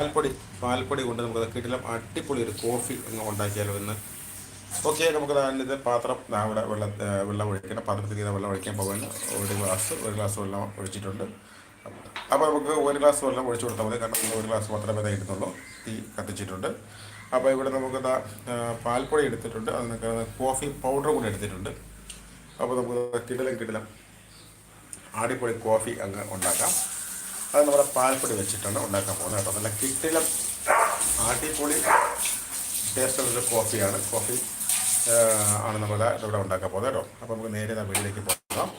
പാൽപ്പൊടി പാൽപ്പൊടി കൊണ്ട് നമുക്കത് കിട്ടിലും അടിപൊളി ഒരു കോഫി അങ്ങ് ഉണ്ടാക്കിയാലോ എന്ന് ഓക്കെ നമുക്ക് അതിന്റെ പാത്രം അവിടെ വെള്ളം വെള്ളം ഒഴിക്കണം. പാത്രത്തിൽ ഇത് വെള്ളം ഒഴിക്കാൻ പോകുന്നു ഒരു ഗ്ലാസ് ഒരു ഗ്ലാസ് വെള്ളം ഒഴിച്ചിട്ടുണ്ട്. അപ്പോൾ നമുക്ക് ഒരു ഗ്ലാസ് വെള്ളം ഒഴിച്ചു കൊടുത്താൽ മതി. കാരണം ഒരു ഗ്ലാസ് മാത്രമേ ഇതാ തീ കത്തിച്ചിട്ടുണ്ട്. അപ്പോൾ ഇവിടെ നമുക്ക് പാൽപ്പൊടി എടുത്തിട്ടുണ്ട്. അതിനൊക്കെ കോഫി പൗഡർ കൂടി എടുത്തിട്ടുണ്ട്. അപ്പോൾ നമുക്ക് കിടലും കിടലും അടിപൊളി കോഫി അങ്ങ് ഉണ്ടാക്കാം. അത് നമ്മുടെ പാൽപ്പൊടി വെച്ചിട്ടാണ് ഉണ്ടാക്കാൻ പോകുന്നത് കേട്ടോ. നല്ല കിട്ടിലും അടിപൊളി ടേസ്റ്റുള്ളൊരു കോഫിയാണ് കോഫി ആണ്. നമ്മൾ ഇവിടെ ഉണ്ടാക്കാൻ പോകുന്നത് കേട്ടോ. അപ്പോൾ നമുക്ക് നേരെ വീട്ടിലേക്ക് പോകാം.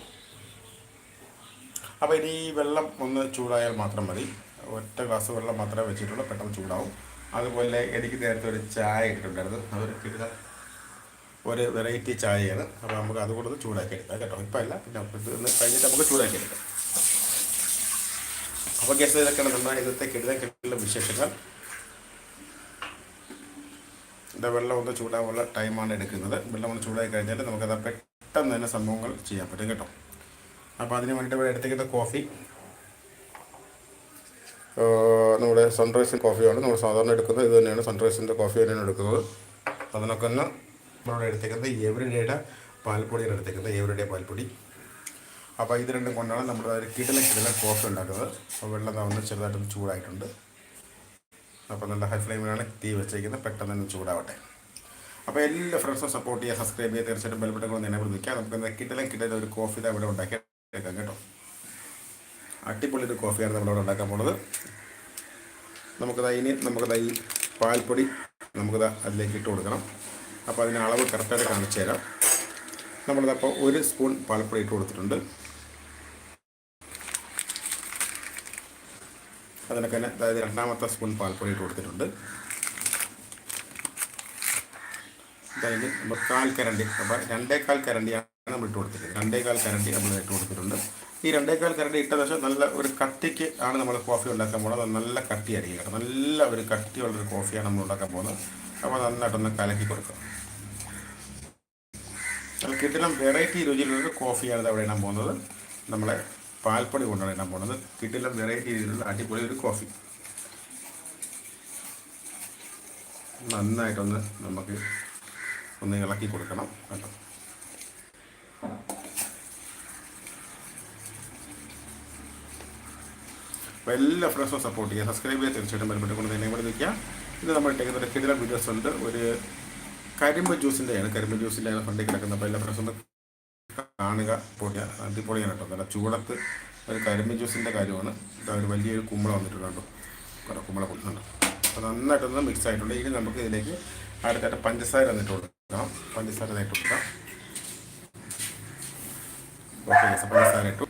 അപ്പോൾ ഇനി വെള്ളം ഒന്ന് ചൂടായാൽ മാത്രം മതി. ഒറ്റ ഗ്ലാസ് വെള്ളം മാത്രമേ വെച്ചിട്ടുള്ളൂ. പെട്ടെന്ന് ചൂടാവും. അതുപോലെ എനിക്ക് നേരത്തെ ഒരു ചായ ഇട്ടിട്ടുണ്ടായിരുന്നു. അതൊരു കിട്ടുന്ന ഒരു വെറൈറ്റി ചായയാണ്. അപ്പോൾ നമുക്ക് അതുകൊണ്ട് ഒന്ന് ചൂടാക്കി എടുക്കാം കേട്ടോ. ഇപ്പം അല്ല പിന്നെ ഇത് കഴിഞ്ഞിട്ട് നമുക്ക് ചൂടാക്കി എടുക്കാം. അപ്പോൾ ഗസ് ഇതൊക്കെയാണ് നമ്മുടെ ഇന്നത്തെ കെടുതൽ കിട്ടുന്ന വിശേഷങ്ങൾ? ഇതിന്റെ വെള്ളം ഒന്ന് ചൂടാവുള്ള ടൈമാണ് എടുക്കുന്നത്. വെള്ളം ഒന്ന് ചൂടായി കഴിഞ്ഞാൽ നമുക്കത് പെട്ടെന്ന് തന്നെ സംഭവങ്ങൾ ചെയ്യാൻ പറ്റും കേട്ടോ. അപ്പോൾ അതിന് വേണ്ടിയിട്ട് ഇവിടെ എടുത്തിരിക്കുന്ന കോഫി നമ്മുടെ സൺറൈസ് കോഫിയാണ് നമ്മൾ സാധാരണ എടുക്കുന്നത് ഇത് തന്നെയാണ്. സൺറൈസിന്റെ കോഫി തന്നെയാണ് എടുക്കുന്നത്. അതിനൊക്കെ ഒന്ന് നമ്മളിവിടെ എടുത്തേക്കുന്നത് എവരിഡേയുടെ പാൽപ്പൊടിയാണ് എടുത്തേക്കുന്നത് എവരിഡേ പാൽപ്പൊടി. അപ്പോൾ ഇത് രണ്ടും കൊണ്ടാണ് നമ്മൾ ഒരു കിടല കിടല കോഫി ഉണ്ടാക്കുന്നത്. അപ്പോൾ വെള്ളം തവണ ചെറുതായിട്ടൊന്ന് ചൂടായിട്ടുണ്ട്. അപ്പോൾ നല്ല ഹൈ ഫ്ലെയിമിലാണ് തീ വെച്ചേക്കുന്നത്. പെട്ടെന്ന് തന്നെ ചൂടാവട്ടെ. അപ്പോൾ എല്ലാ ഫ്രണ്ട്സും സപ്പോർട്ട് ചെയ്യുക സബ്സ്ക്രൈബ് ചെയ്യുക. തീർച്ചയായിട്ടും ബെൽബട്ടൺ കൊണ്ട് തന്നെ വിളിക്കാം നമുക്ക് കിടലം കിടല ഒരു കോഫി ഇവിടെ ഉണ്ടാക്കി കേട്ടോ. അടിപൊളി ഒരു കോഫിയാണ് നമ്മളിവിടെ ഉണ്ടാക്കാൻ പോണത്. നമുക്കതാ ഇനി നമുക്കതാ ഈ പാൽപ്പൊടി നമുക്കത് അതിലേക്ക് ഇട്ട് കൊടുക്കണം. അപ്പോൾ അതിന് അളവ് കറക്റ്റായിട്ട് കാണിച്ചു തരാം. നമ്മളിതപ്പോൾ ഒരു സ്പൂൺ പാൽപ്പൊടി ഇട്ട് കൊടുത്തിട്ടുണ്ട്. അതിനൊക്കെ തന്നെ അതായത് രണ്ടാമത്തെ സ്പൂൺ പാൽപ്പൊടി ഇട്ട് കൊടുത്തിട്ടുണ്ട്. അതായത് നമ്മൾ കാൽ കരണ്ടി അപ്പോൾ രണ്ടേകാൽ കരണ്ടിയാണ് നമ്മൾ ഇട്ട് കൊടുത്തിട്ടുണ്ട് രണ്ടേകാൽ കരണ്ടി നമ്മൾ ഇട്ട് കൊടുത്തിട്ടുണ്ട്. ഈ രണ്ടേകാൽ കരണ്ടി ഇട്ട ശേഷം നല്ല ഒരു കട്ടിക്ക് ആണ് നമ്മൾ കോഫി ഉണ്ടാക്കാൻ പോകുന്നത്. നല്ല കട്ടിയായിരിക്കും കേട്ടോ. നല്ല ഒരു കട്ടിയുള്ളൊരു കോഫിയാണ് നമ്മൾ ഉണ്ടാക്കാൻ പോകുന്നത്. അപ്പോൾ നന്നായിട്ടൊന്ന് കലക്കി കൊടുക്കാം കിട്ടിലും വെറൈറ്റി രുചിയിലുള്ള കോഫിയാണ് ഇത് അവിടെ ഇടാൻ പോകുന്നത്. നമ്മളെ പാൽപ്പൊടി കൊണ്ടാണ് ഇടാൻ പോകുന്നത് കിട്ടില്ല വെറൈറ്റി രീതിയിലുള്ള അടിപൊളി ഒരു കോഫി നന്നായിട്ടൊന്ന് നമുക്ക് ഒന്ന് ഇളക്കി കൊടുക്കണം കേട്ടോ. അപ്പോൾ എല്ലാ ഫ്രണ്ട്സും സപ്പോർട്ട് ചെയ്യുക. സബ്സ്ക്രൈബ് ചെയ്യുക. തീർച്ചയായിട്ടും ബന്ധപ്പെട്ട് കൊണ്ട് തന്നെ ഇവിടെ നിൽക്കുക. ഇത് നമ്മൾ ഇട്ടേക്കുന്ന കിടിലം വീഡിയോസ് ഉണ്ട്. ഒരു കരിമ്പ് ജ്യൂസിന്റെയാണ് കരിമ്പ് ജ്യൂസിന്റെ ഫണ്ടിൽ കിടക്കുന്നത് അപ്പോൾ എല്ലാ ഫ്രണ്ട്സും കാണുക പൊടിയ അടിപൊളിയാണ് കേട്ടോ. നല്ല ചൂടത്ത് ഒരു കരിമ്പ് ജ്യൂസിന്റെ കാര്യമാണ്. ഇതാ ഒരു വലിയൊരു കുമ്പള വന്നിട്ടുണ്ട് കേട്ടോ കുമ്പള കൊടുക്കുന്നുണ്ട് അപ്പോൾ നന്നായിട്ടൊന്ന് മിക്സ് ആയിട്ടുണ്ട്. ഇനി നമുക്ക് ഇതിലേക്ക് അടുത്തായിട്ട് പഞ്ചസാര വന്നിട്ട് കൊടുക്കാം. പഞ്ചസാര ഇട്ട് കൊടുക്കാം. പഞ്ചസാര ഇട്ടു.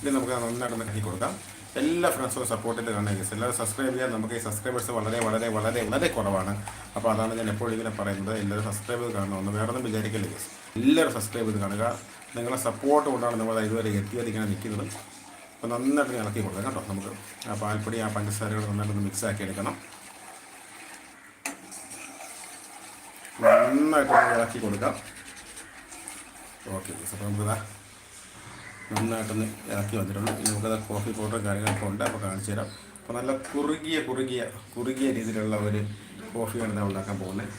ഇനി നമുക്ക് നന്നായിട്ട് ഇറക്കി കൊടുക്കാം. എല്ലാ ഫ്രണ്ട്സും സപ്പോർട്ട് ചെയ്ത് കാണുക എല്ലാവരും സബ്സ്ക്രൈബ് ചെയ്യാൻ നമുക്ക് ഈ സബ്സ്ക്രൈബേഴ്സ് വളരെ വളരെ വളരെ വളരെ കുറവാണ്. അപ്പോൾ അതാണ് ഞാൻ എപ്പോഴും ഇങ്ങനെ പറയുന്നത്. എല്ലാവരും സബ്സ്ക്രൈബ് ചെയ്ത് കാണണമെന്ന് വേറെ ഒന്നും വിചാരിക്കില്ല ഗസ് എല്ലാവരും സബ്സ്ക്രൈബ് ചെയ്ത് കാണുക. നിങ്ങളെ സപ്പോർട്ട് കൊണ്ടാണ് നമ്മൾ ഇതുവരെ എത്തിയത് ഇങ്ങനെ നിൽക്കുന്നത്. അപ്പോൾ നന്നായിട്ട് ഇളക്കി കൊടുക്കാം കേട്ടോ നമുക്ക്. ആ പാൽപ്പൊടി ആ പഞ്ചസാരകൾ നന്നായിട്ടൊന്ന് മിക്സ് ആക്കി എടുക്കണം. നന്നായിട്ട് ഇളക്കി കൊടുക്കാം. ഓക്കെ അപ്പോൾ നമുക്കിതാ നന്നായിട്ടൊന്ന് ഇറക്കി വന്നിട്ടുണ്ട്. ഇനി നമുക്കത് കോഫി പൗഡർ കാര്യങ്ങളൊക്കെ ഉണ്ട്. അപ്പോൾ കാണിച്ചു തരാം. അപ്പോൾ നല്ല കുറുകിയ കുറുകിയ കുറുകിയ രീതിയിലുള്ള ഒരു കോഫിയാണ് ഞാൻ ഉണ്ടാക്കാൻ പോകുന്നത്.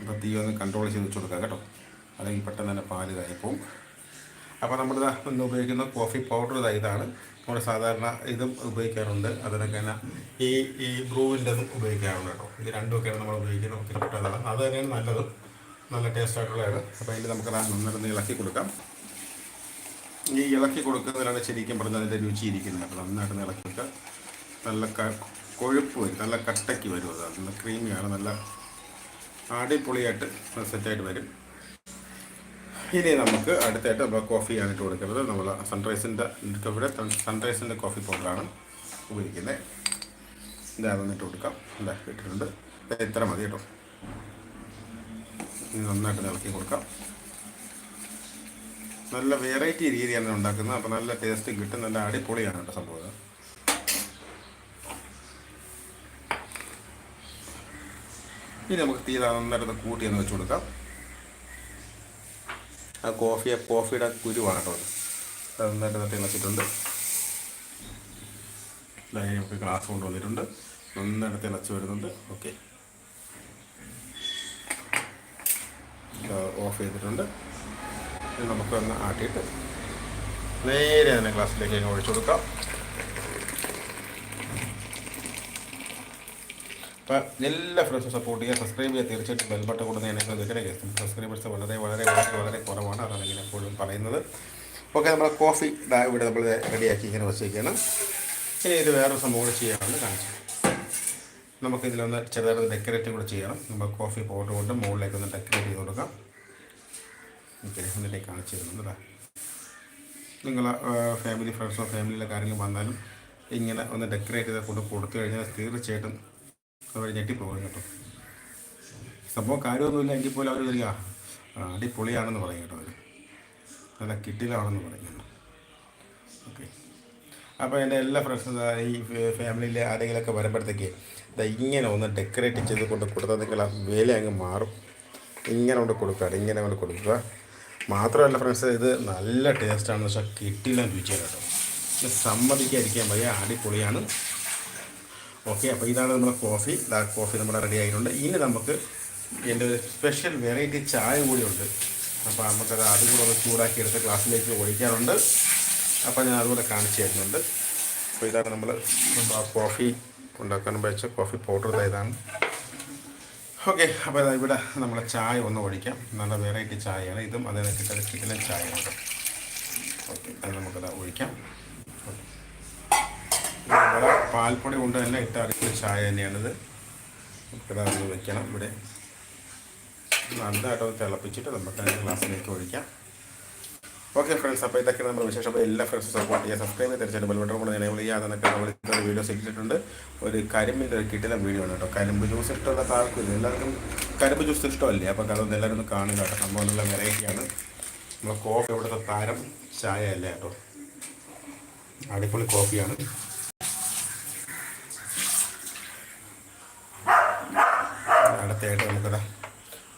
അപ്പോൾ തീ ഒന്ന് കൺട്രോൾ ചെയ്ത് വെച്ച് കൊടുക്കാം കേട്ടോ. അല്ലെങ്കിൽ പെട്ടെന്ന് തന്നെ പാൽ കായിപ്പോവും അപ്പോൾ നമ്മൾ ഇന്ന് ഉപയോഗിക്കുന്ന കോഫി പൗഡർ ഇതാ ഇതാണ്. നമ്മൾ സാധാരണ ഇതും ഉപയോഗിക്കാറുണ്ട്. അതിനൊക്കെ തന്നെ ഈ ഈ ബ്രൂവിന്റെതും ഉപയോഗിക്കാറുണ്ട് കേട്ടോ. ഇത് രണ്ടുമൊക്കെയാണ് നമ്മൾ ഉപയോഗിക്കുന്നത്. ഒത്തിരി പെട്ടതാണ് അത് തന്നെയാണ് നല്ലതും. നല്ല ടേസ്റ്റ് ആയിട്ടുള്ളതാണ്. അപ്പോൾ അതിൽ നമുക്ക് നന്നായിട്ട് ഇളക്കി കൊടുക്കാം. ഈ ഇളക്കി കൊടുക്കുന്നതിലാണ് ശരിക്കും പറഞ്ഞാൽ അതിന്റെ രുചി ഇരിക്കുന്നത്. അപ്പോൾ നന്നായിട്ട് ഇളക്കി കൊടുക്കുക നല്ല കൊഴുപ്പ് വരും. നല്ല കട്ടയ്ക്ക് വരും അത്. നല്ല ക്രീമിയാണ് നല്ല അടിപൊളിയായിട്ട് സെറ്റായിട്ട് വരും. ഇനി നമുക്ക് അടുത്തായിട്ട് നമ്മൾ കോഫിയാണ് ഇട്ട് കൊടുക്കുന്നത്. നമ്മൾ സൺറൈസിന്റെ ഇവിടെ സൺറൈസിന്റെ കോഫി പൗഡറാണ് ഉപയോഗിക്കുന്നത് ഇതാ അതൊന്നിട്ട് കൊടുക്കാം. ഇതാ ഇട്ടിട്ടുണ്ട്. ഇത്ര മതി കേട്ടോ. ഇനി നന്നായിട്ട് ഇളക്കി കൊടുക്കാം. നല്ല വെറൈറ്റി രീതിയാണ് ഉണ്ടാക്കുന്നത്. അപ്പോൾ നല്ല ടേസ്റ്റ് കിട്ടും. നല്ല അടിപൊളിയാണ് കേട്ടോ സംഭവം ഇനി നമുക്ക് തീ നന്നായിട്ട് കൂട്ടി ഒന്ന് വെച്ച് കൊടുക്കാം. ആ കോഫി കോഫിയുടെ കുരുവാണ് കേട്ടോ അത് നന്നായിട്ട് നട്ടി തിളച്ചിട്ടുണ്ട് ഇതായി നമുക്ക് ഗ്ലാസ് കൊണ്ടുവന്നിട്ടുണ്ട് നന്നായിട്ട് തിളച്ച് വരുന്നുണ്ട്. ഓക്കെ ഓഫ് ചെയ്തിട്ടുണ്ട്. നമുക്കൊന്ന് ആട്ടിയിട്ട് നേരെ തന്നെ ഗ്ലാസ്സിലേക്ക് അങ്ങ് ഒഴിച്ചു കൊടുക്കാം. അപ്പം എല്ലാ ഫ്രണ്ട്സും സപ്പോർട്ട് ചെയ്യുക സബ്സ്ക്രൈബ് ചെയ്യുക. തീർച്ചയായിട്ടും ബെൽബട്ട കൊടുത്ത് ഞാൻ നിൽക്കുന്ന സബ്സ്ക്രൈബേഴ്സ് വളരെ വളരെ വളരെ വളരെ കുറവാണ്. അതാണ് ഇങ്ങനെ എപ്പോഴും പറയുന്നത്. ഓക്കെ നമ്മൾ കോഫി ഇവിടെ നമ്മൾ റെഡിയാക്കി ഇങ്ങനെ വെച്ചേക്കാണ്. ഇനി ഇത് വേറൊരു സംഭവം ചെയ്യാമെന്ന് കാണിച്ചു നമുക്ക് ഇതിലൊന്ന് ചെറുതായിട്ട് ഡെക്കറേറ്റ് കൂടെ ചെയ്യണം. നമ്മൾ കോഫി പൗഡർ കൊണ്ട് മുകളിലേക്ക് ഒന്ന് ഡെക്കറേറ്റ് ചെയ്ത് കൊടുക്കാം. ഓക്കെ കാണിച്ചു തരുന്നുണ്ട് നിങ്ങൾ ഫാമിലി ഫ്രണ്ട്സോ ഫാമിലിയിലെ കാര്യങ്ങൾ വന്നാലും ഇങ്ങനെ ഒന്ന് ഡെക്കറേറ്റ് ചെയ്ത് കൊണ്ട് കൊടുത്തു കഴിഞ്ഞാൽ തീർച്ചയായിട്ടും അവർ ഞെട്ടിപ്പോകും കേട്ടോ. സംഭവം കാര്യമൊന്നുമില്ല. എങ്കിൽ പോലും അവർ വരിക. "ആ, അടിപൊളിയാണെന്ന് പറയും കേട്ടോ അവർ നല്ല കിട്ടിലാണെന്ന് പറയും അപ്പോൾ എന്റെ എല്ലാ ഫ്രണ്ട്സും ഈ ഫാമിലിയിലെ ആരെങ്കിലുമൊക്കെ വരുമ്പോഴത്തേക്ക് ഇതാ ഇങ്ങനെ ഒന്ന് ഡെക്കറേറ്റ് ചെയ്ത് കൊണ്ട് കൊടുത്താൽ ആ വില അങ്ങ് മാറും. ഇങ്ങനെ കൊണ്ട് കൊടുക്കുക ഇങ്ങനെ കൊണ്ട് കൊടുക്കുക. മാത്രമല്ല ഫ്രണ്ട്സ് ഇത് നല്ല ടേസ്റ്റാണെന്ന് വെച്ചാൽ കിട്ടില്ല രുചിയാണ് കേട്ടോ. സമ്മതിക്കാതിരിക്കാൻ വയ്യ. അടിപൊളിയാണ്. ഓക്കെ അപ്പോൾ ഇതാണ് നമ്മുടെ കോഫി ഡാർക്ക് കോഫി നമ്മുടെ റെഡി ആയിട്ടുണ്ട്. ഇനി നമുക്ക് എന്റെ ഒരു സ്പെഷ്യൽ വെറൈറ്റി ചായ കൂടിയുണ്ട് അപ്പോൾ നമുക്കത് അതും കൂടെ ഒന്ന് ചൂടാക്കി എടുത്ത് ഗ്ലാസ്സിലേക്ക് ഒഴിക്കാറുണ്ട്. അപ്പോൾ ഞാൻ അതുപോലെ കാണിച്ചു തരുന്നുണ്ട്. അപ്പോൾ ഇതാണ് നമ്മൾ കോഫി ഉണ്ടാക്കാൻ വെച്ച കോഫി പൗഡർ ഇതാണ്. ഓക്കെ അപ്പോൾ ഇവിടെ നമ്മൾ ചായ ഒന്ന് ഒഴിക്കാം. നല്ല വെറൈറ്റി ചായയാണ് ഇതും. അതേ കിട്ടുന്ന കിട്ടുന്ന ചായ ഉണ്ട് ഓക്കെ അത് നമുക്കത് ഒഴിക്കാം. നമ്മുടെ പാൽപ്പൊടി കൊണ്ട് തന്നെ ഇട്ട് അടിക്കുന്ന ചായ തന്നെയാണിത്. നമുക്കിത് വെക്കണം ഇവിടെ. നല്ലതായിട്ടൊന്ന് തിളപ്പിച്ചിട്ട് നമുക്ക് ഗ്ലാസ്സിലേക്ക് ഒഴിക്കാം. ഓക്കെ ഫ്രണ്ട്സ് അപ്പോൾ ഇതൊക്കെ നമ്മുടെ വിശേഷം. അപ്പോൾ എല്ലാ ഫ്രണ്ട്സും സപ്പോർട്ട് ചെയ്യുക സബ്സ്ക്രൈബ് ചെയ്ത് തീർച്ചയായിട്ടും ബെൽബട്ടൺ കൂടെ എനേബിൾ ചെയ്യുക അതൊക്കെ നമ്മൾ ഇത്ര വീഡിയോസ് ഇട്ടിട്ടുണ്ട് ഒരു കരിമ്പിന്റെ ഒരു കിട്ടുന്ന വീഡിയോ ആണ് കേട്ടോ. കരിമ്പ് ജ്യൂസ് ഇഷ്ടമുള്ള ആർക്കും എല്ലാവർക്കും കരിമ്പ് ജ്യൂസ് ഇഷ്ടമല്ലേ? അപ്പോൾ അതൊന്ന് എല്ലാവരും ഒന്ന് കാണുക കേട്ടോ. സംഭവം നല്ല വെറൈറ്റിയാണ് നമ്മൾ കോഫി ഇവിടുത്തെ താരം ചായ അല്ലേ കേട്ടോ? അടിപൊളി കോഫിയാണ് അടുത്തായിട്ട് നമുക്കത്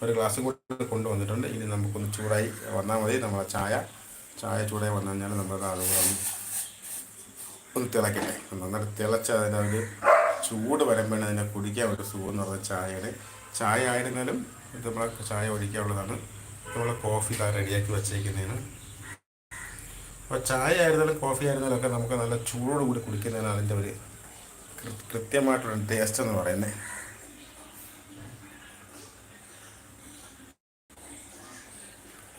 ഒരു ഗ്ലാസ് കൂടി കൊണ്ടുവന്നിട്ടുണ്ട്. ഇനി നമുക്കൊന്ന് ചൂടായി വന്നാൽ മതി. നമ്മളെ ചായ ചായ ചൂടായി വന്നു കഴിഞ്ഞാൽ നമ്മുടെ അതുകൂടെ ഒന്ന് തിളക്കട്ടെ. നന്നായിട്ട് തിളച്ച് അതിന്റെ ഒരു ചൂട് വരുമ്പോഴാണ് അതിനെ കുടിക്കാൻ ഒരു സുഖം എന്ന് പറഞ്ഞ ചായയുടെ. ചായ ആയിരുന്നാലും ഇത് നമ്മളെ ചായ ഒഴിക്കാനുള്ളതാണ്. നമ്മൾ കോഫി താ റെഡിയാക്കി വെച്ചേക്കുന്നതാണ്. അപ്പോൾ ചായ ആയിരുന്നാലും കോഫി ആയിരുന്നാലും ഒക്കെ നമുക്ക് നല്ല ചൂടോടുകൂടി കുടിക്കുന്നതാണ് അതിന്റെ ഒരു കൃത്യമായിട്ടുള്ള ടേസ്റ്റ് എന്ന് പറയുന്നത്.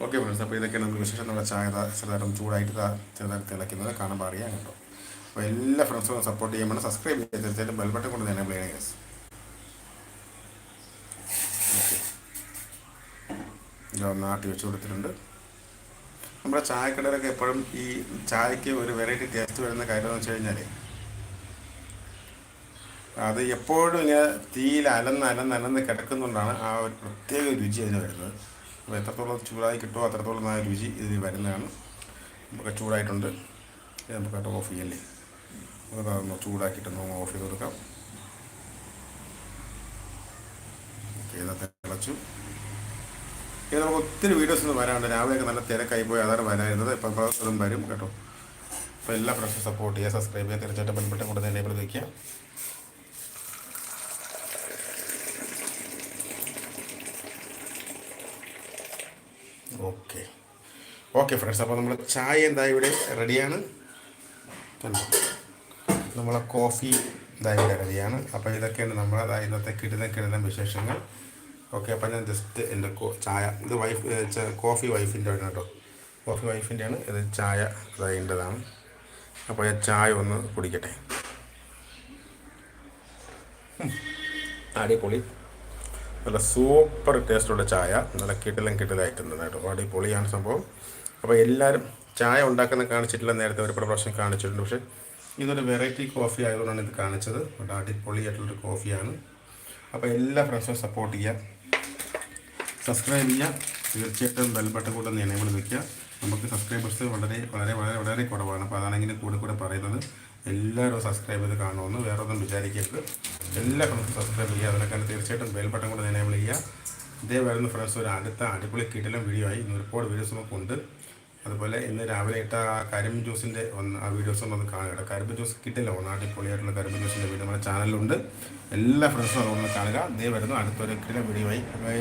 Okay friends. അപ്പോൾ ഇതൊക്കെ നമുക്ക് വിശേഷം. നമ്മുടെ ചായ ചെറുതായിട്ടും ചൂടായിട്ട് ചെറുതായിട്ട് തിളയ്ക്കുന്നത് കാണാൻ അറിയാൻ കേട്ടോ. അപ്പോൾ എല്ലാ ഫ്രണ്ട്സും സപ്പോർട്ട് ചെയ്യുമ്പോൾ സബ്സ്ക്രൈബ് ചെയ്ത് തീർച്ചയായിട്ടും ബെൽബട്ടൺ കൊണ്ട് തന്നെ പ്ലേ ഗസ് ഓക്കെ. ആട്ടി വെച്ച് കൊടുത്തിട്ടുണ്ട്. നമ്മുടെ ചായക്കടയിലൊക്കെ എപ്പോഴും ഈ ചായക്ക് ഒരു വെറൈറ്റി ടേസ്റ്റ് വരുന്ന കാര്യം എന്ന് വെച്ച് കഴിഞ്ഞാൽ അത് എപ്പോഴും ഇങ്ങനെ തീയിൽ അലന്ന് അലന്ന് അലന്ന് കിടക്കുന്നുകൊണ്ടാണ് ആ ഒരു പ്രത്യേക രുചി അതിന് വരുന്നത്. അപ്പോൾ എത്രത്തോളം ചൂടായി കിട്ടുമോ അത്രത്തോളം നല്ല രുചി ഇതിന് വരുന്നതാണ്. നമുക്ക് ചൂടായിട്ടുണ്ട്. നമുക്ക് നമുക്ക് ഓഫ് ചെയ്യല്ലേ? നമുക്ക് അതൊന്ന് ചൂടാക്കിയിട്ടൊന്ന് ഓഫ് ചെയ്ത് കൊടുക്കാം. തിളച്ചു. ഇനി നമുക്ക് ഒത്തിരി വീഡിയോസ് ഒന്നും വരാനുണ്ട്. രാവിലെയൊക്കെ നല്ല തിരക്കായി പോയി അതാണ് വരായിരുന്നത് ഇപ്പം ഇപ്പോൾ അതും വരും കേട്ടോ. അപ്പോൾ എല്ലാ ഫ്രണ്ട്സും സപ്പോർട്ട് ചെയ്യുക സബ്സ്ക്രൈബ് ചെയ്യുക തീർച്ചയായിട്ടും ബന്ധപ്പെട്ട് കൊണ്ട് തന്നെ വയ്ക്കുക ഓക്കെ. Okay friends. അപ്പോൾ നമ്മൾ ചായ എന്താ ഇവിടെ റെഡിയാണ്? നമ്മളെ കോഫി ഇതാ ഇവിടെ റെഡിയാണ്. അപ്പോൾ ഇതൊക്കെയാണ് നമ്മളതായ ഇന്നത്തെ കിടുന്ന കിടുന്ന വിശേഷങ്ങൾ. ഓക്കെ അപ്പോൾ ഞാൻ ജസ്റ്റ് എന്റെ ചായ ഇത് വൈഫ് കോഫി വൈഫിന്റെ ആണ് കേട്ടോ. കോഫി വൈഫിന്റെയാണ്. ഇത് ചായ ഇതായതാണ് അപ്പോൾ ഞാൻ ചായ ഒന്ന് കുടിക്കട്ടെ. അടിപൊളി. നല്ല സൂപ്പർ ടേസ്റ്റുള്ള ചായ. നല്ല കിട്ടിലും കിട്ടിലായിട്ടുണ്ട് കേട്ടോ. അടിപൊളിയാണ് സംഭവം. അപ്പോൾ എല്ലാവരും ചായ ഉണ്ടാക്കുന്ന കാണിച്ചിട്ടില്ല. നേരത്തെ ഒരു പ്രാവശ്യം കാണിച്ചിട്ടുണ്ട്. പക്ഷേ ഇതൊരു വെറൈറ്റി കോഫി ആയതുകൊണ്ടാണ് ഇത് കാണിച്ചത്. വളരെ അടിപൊളിയായിട്ടുള്ളൊരു കോഫിയാണ് അപ്പോൾ എല്ലാ ഫ്രണ്ട്സും സപ്പോർട്ട് ചെയ്യുക സബ്സ്ക്രൈബ് ചെയ്യുക തീർച്ചയായിട്ടും ബെൽ ബട്ടൺ കൂടെ എനേബിൾ വെക്കുക. നമുക്ക് സബ്സ്ക്രൈബേഴ്സ് വളരെ വളരെ വളരെ വളരെ കുറവാണ്. അപ്പോൾ അതാണെങ്കിൽ കൂടെ കൂടെ പറയുന്നത്. എല്ലാവരും സബ്സ്ക്രൈബ് ചെയ്ത് കാണുമെന്ന് വേറെ ഒന്നും വിചാരിക്കരുത്. എല്ലാ ഫ്രണ്ട്സും സബ്സ്ക്രൈബ് ചെയ്യുക. അതിനൊക്കെ തീർച്ചയായിട്ടും ബെൽ ബട്ടൺ കൂടെ എനേബിൾ ചെയ്യുക. ഇതേ വരുന്ന ഫ്രണ്ട്സ് ഒരു അടുത്ത അടിപൊളി കിടലം വീഡിയോ ആയി ഇന്ന് ഒരുപാട് വീഡിയോസ് നമുക്കുണ്ട് അതുപോലെ ഇന്ന് രാവിലെ ഇട്ട കരിമ്പ് ജ്യൂസിന്റെ ഒന്ന് ആ വീഡിയോസും ഒന്ന് കാണുക. കരിമ്പ് ജ്യൂസ് കിട്ടില്ല. ഒന്ന് അടിപൊളിയായിട്ടുള്ള കരിമ്പ് ജ്യൂസിന്റെ വീഡിയോ നമ്മുടെ ചാനലിലുണ്ട് എല്ലാ ഫ്രണ്ട്സും അതൊന്ന് കാണുക. ഇതേ വരുന്നു. അടുത്തൊരു കിടലം വീഡിയോ ആയി. ബൈ